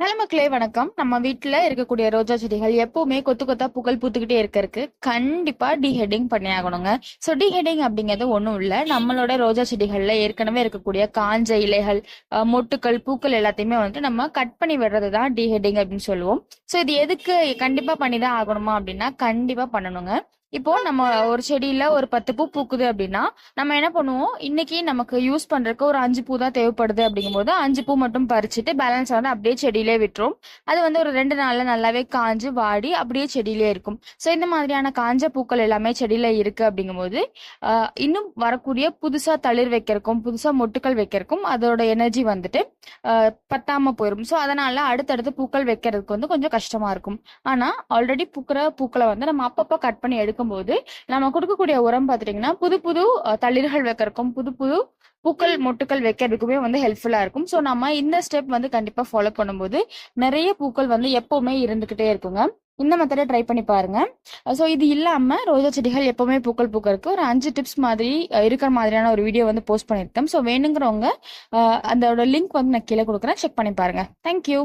நல்ல மக்களே வணக்கம். நம்ம வீட்டுல இருக்கக்கூடிய ரோஜா செடிகள் எப்பவுமே கொத்து கொத்தா புகழ் பூத்துக்கிட்டே இருக்கிறதுக்கு கண்டிப்பா டீஹெட்டிங் பண்ணி ஆகணுங்க. ஸோ டீஹெட்டிங் அப்படிங்கிறது ஒன்றும் இல்லை. நம்மளோட ரோஜா செடிகள்ல ஏற்கனவே இருக்கக்கூடிய காஞ்ச இலைகள் மொட்டுக்கள் பூக்கள் எல்லாத்தையுமே வந்துட்டு நம்ம கட் பண்ணி விடுறது தான் டீஹெட்டிங் அப்படின்னு சொல்லுவோம். ஸோ இது எதுக்கு கண்டிப்பா பண்ணி தான் ஆகணுமா அப்படின்னா கண்டிப்பா பண்ணணுங்க. இப்போ நம்ம ஒரு செடியில ஒரு பத்து பூ பூக்குது அப்படின்னா நம்ம என்ன பண்ணுவோம்? இன்னைக்கு நமக்கு யூஸ் பண்றதுக்கு ஒரு அஞ்சு பூ தான் தேவைப்படுது அப்படிங்கும்போது அஞ்சு பூ மட்டும் பறிச்சுட்டு பேலன்ஸ் வந்து அப்படியே செடியிலே விட்டுரும். அது வந்து ஒரு ரெண்டு நாள்ல நல்லாவே காஞ்சு வாடி அப்படியே செடியிலே இருக்கும். ஸோ இந்த மாதிரியான காஞ்ச பூக்கள் எல்லாமே செடியில இருக்கு அப்படிங்கும்போது இன்னும் வரக்கூடிய புதுசா தளிர் வைக்கிறக்கும் புதுசா மொட்டுக்கள் வைக்கிறக்கும் அதோட எனர்ஜி வந்துட்டு பத்தாம போயிடும் ஸோ அதனால அடுத்தடுத்து பூக்கள் வைக்கிறதுக்கு வந்து கொஞ்சம் கஷ்டமா இருக்கும். ஆனா ஆல்ரெடி பூக்கிற பூக்களை வந்து நம்ம அப்பப்போ கட் பண்ணி எடுக்கும்போது நம்ம கொடுக்கக்கூடிய உரம் பார்த்துட்டீங்கன்னா புது புது தளிர்கள் வைக்கிறதுக்கும் புது புது பூக்கள் மொட்டுக்கள் வைக்கிறதுக்குமே வந்து ஹெல்ப்ஃபுல்லா இருக்கும். ஸோ நம்ம இந்த ஸ்டெப் வந்து கண்டிப்பா ஃபாலோ பண்ணும்போது நிறைய பூக்கள் வந்து எப்பவுமே இருந்துகிட்டே இருக்குங்க. இந்த மெத்தடை ட்ரை பண்ணி பாருங்க. ஸோ இது இல்லாம ரோஜா செடிகள் எப்பவுமே பூக்கள் பூக்கிறதுக்கு ஒரு அஞ்சு டிப்ஸ் மாதிரி இருக்கிற மாதிரியான ஒரு வீடியோ வந்து போஸ்ட் பண்ணியிருக்கேன். ஸோ வேணுங்கிறவங்க அதோட லிங்க் வந்து நான் கீழே கொடுக்குறேன். செக் பண்ணி பாருங்க. தேங்க்யூ